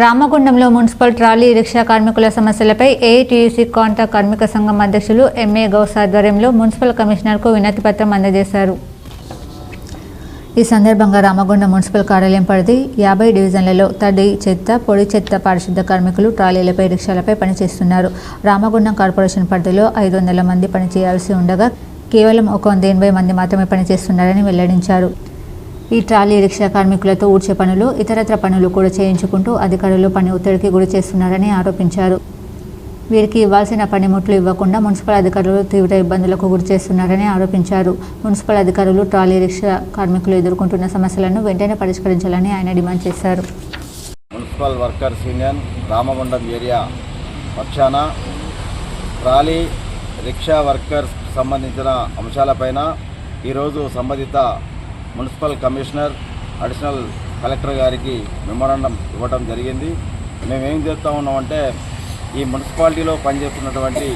రామగుండంలో municipal trolley rickshaw కార్మికుల సమస్యలపై AITUC contract కార్మిక సంఘం అధ్యక్షులు ఎంఏ గౌస్ ఆధ్వర్యంలో మున్సిపల్ కమిషనర్కు వినతి పత్రం అందజేశారు. ఈ సందర్భంగా రామగుండం మున్సిపల్ కార్యాలయం పరిధి యాభై డివిజన్లలో తడి చెత్త పొడి చెత్త పారిశుద్ధ కార్మికులు ట్రాలీలపై రిక్షాలపై పనిచేస్తున్నారు. రామగుండం కార్పొరేషన్ పరిధిలో ఐదు వందల మంది పనిచేయాల్సి ఉండగా కేవలం ఒక వంద ఎనభై మంది మాత్రమే పనిచేస్తున్నారని వెల్లడించారు. ఈ ట్రాలీ రిక్షా కార్మికులతో ఊడ్చే పనులు ఇతరత్ర పనులు కూడా చేయించుకుంటూ అధికారులు పని ఒత్తిడికి గురి చేస్తున్నారని ఆరోపించారు. వీరికి ఇవ్వాల్సిన పనిముట్లు ఇవ్వకుండా మున్సిపల్ అధికారులు తీవ్ర ఇబ్బందులకు గురి చేస్తున్నారని ఆరోపించారు. మున్సిపల్ అధికారులు ట్రాలీ రిక్షా కార్మికులు ఎదుర్కొంటున్న సమస్యలను వెంటనే పరిష్కరించాలని ఆయన డిమాండ్ చేశారు. Municipal workers union Ramagundam area పక్షాన ట్రాలీ రిక్షా వర్కర్స్ సంబంధించిన అంశాలపైన ఈరోజు సంబంధిత మున్సిపల్ కమిషనర్ అడిషనల్ కలెక్టర్ గారికి మెమోరాండం ఇవ్వడం జరిగింది. మేమేం చేస్తూ ఉన్నామంటే ఈ మున్సిపాలిటీలో పనిచేస్తున్నటువంటి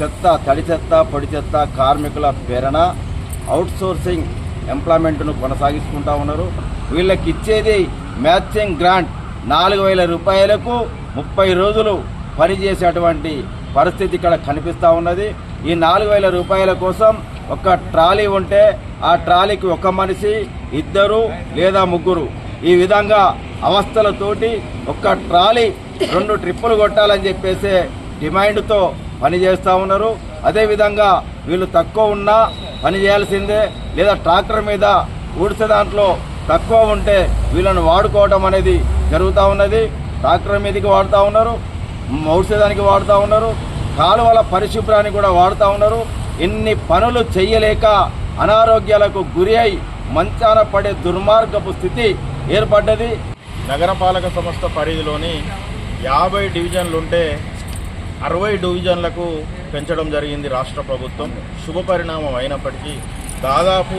చెత్త తడి చెత్త పొడి చెత్త కార్మికుల ప్రేరణ అవుట్సోర్సింగ్ ఎంప్లాయ్మెంట్ను కొనసాగిస్తుంటా ఉన్నారు. వీళ్ళకి ఇచ్చేది మ్యాచింగ్ గ్రాంట్. నాలుగు వేల రూపాయలకు ముప్పై రోజులు పనిచేసేటువంటి పరిస్థితి ఇక్కడ కనిపిస్తూ ఉన్నది. ఈ నాలుగు వేల రూపాయల కోసం ఒక ట్రాలీ ఉంటే ఆ ట్రాలీకి ఒక మనిషి ఇద్దరు లేదా ముగ్గురు. ఈ విధంగా అవస్థలతోటి ఒక్క ట్రాలీ రెండు ట్రిప్పులు కొట్టాలని చెప్పేసి డిమాండ్తో పని చేస్తూ ఉన్నారు అదేవిధంగా వీళ్ళు తక్కువ ఉన్నా పని చేయాల్సిందే లేదా ట్రాక్టర్ మీద ఊడ్చే దాంట్లో తక్కువ ఉంటే వీళ్ళను వాడుకోవడం అనేది జరుగుతూ ఉన్నది. ట్రాక్టర్ మీదకి వాడుతూ ఉన్నారు. ఔషధానికి వాడుతూ ఉన్నారు. కాలువల పరిశుభ్రానికి కూడా వాడుతూ ఉన్నారు. ఇన్ని పనులు చేయలేక అనారోగ్యాలకు గురి అయి మంచాన పడే దుర్మార్గపు స్థితి ఏర్పడ్డది. నగరపాలక సంస్థ పరిధిలోని యాభై డివిజన్లు ఉంటే అరవై డివిజన్లకు పెంచడం జరిగింది రాష్ట్ర ప్రభుత్వం. శుభ పరిణామం అయినప్పటికీ దాదాపు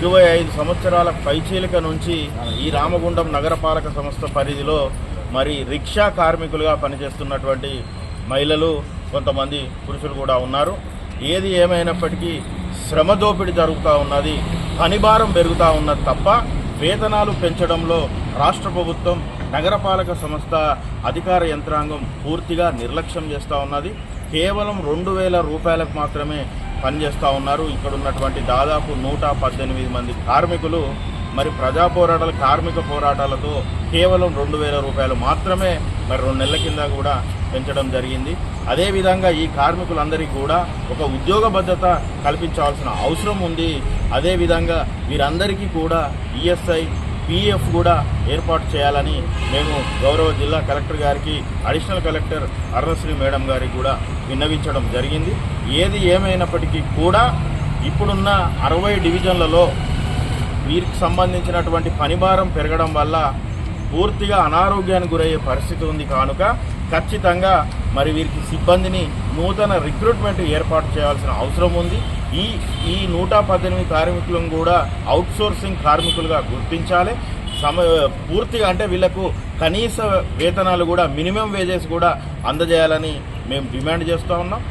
ఇరవై ఐదు సంవత్సరాల పైచీలిక నుంచి ఈ రామగుండం నగరపాలక సంస్థ పరిధిలో మరి రిక్షా కార్మికులుగా పనిచేస్తున్నటువంటి మహిళలు కొంతమంది పురుషులు కూడా ఉన్నారు. ఏది ఏమైనప్పటికీ శ్రమ దోపిడీ జరుగుతూ ఉన్నది పనిభారం పెరుగుతూ ఉన్నది తప్ప వేతనాలు పెంచడంలో రాష్ట్ర ప్రభుత్వం నగరపాలక సంస్థ అధికార యంత్రాంగం పూర్తిగా నిర్లక్ష్యం చేస్తూ ఉన్నది. కేవలం రెండు వేల రూపాయలకు మాత్రమే పనిచేస్తూ ఉన్నారు. ఇక్కడ ఉన్నటువంటి దాదాపు నూట పద్దెనిమిది మంది కార్మికులు మరి ప్రజా పోరాటాలు కార్మిక పోరాటాలతో కేవలం రెండు వేల రూపాయలు మాత్రమే మరి రెండు నెలల కింద కూడా పెంచడం జరిగింది. అదేవిధంగా ఈ కార్మికులందరికీ కూడా ఒక ఉద్యోగ భద్రత కల్పించాల్సిన అవసరం ఉంది. అదేవిధంగా వీరందరికీ కూడా ఈఎస్ఐ పిఎఫ్ కూడా ఏర్పాటు చేయాలని మేము గౌరవ జిల్లా కలెక్టర్ గారికి అడిషనల్ కలెక్టర్ అరుణశ్రీ మేడం గారికి కూడా విన్నవించడం జరిగింది. ఏది ఏమైనప్పటికీ కూడా ఇప్పుడున్న అరవై డివిజన్లలో వీరికి సంబంధించినటువంటి పనిభారం పెరగడం వల్ల పూర్తిగా అనారోగ్యానికి గురయ్యే పరిస్థితి ఉంది కానుక ఖచ్చితంగా మరి వీరికి సిబ్బందిని నూతన రిక్రూట్మెంట్ ఏర్పాటు చేయాల్సిన అవసరం ఉంది. ఈ ఈ నూట పద్దెనిమిది కార్మికులను కూడా అవుట్సోర్సింగ్ కార్మికులుగా గుర్తించాలి. సమ పూర్తిగా అంటే వీళ్ళకు కనీస వేతనాలు కూడా మినిమం వేజెస్ కూడా అందజేయాలని మేము డిమాండ్ చేస్తూ ఉన్నాం.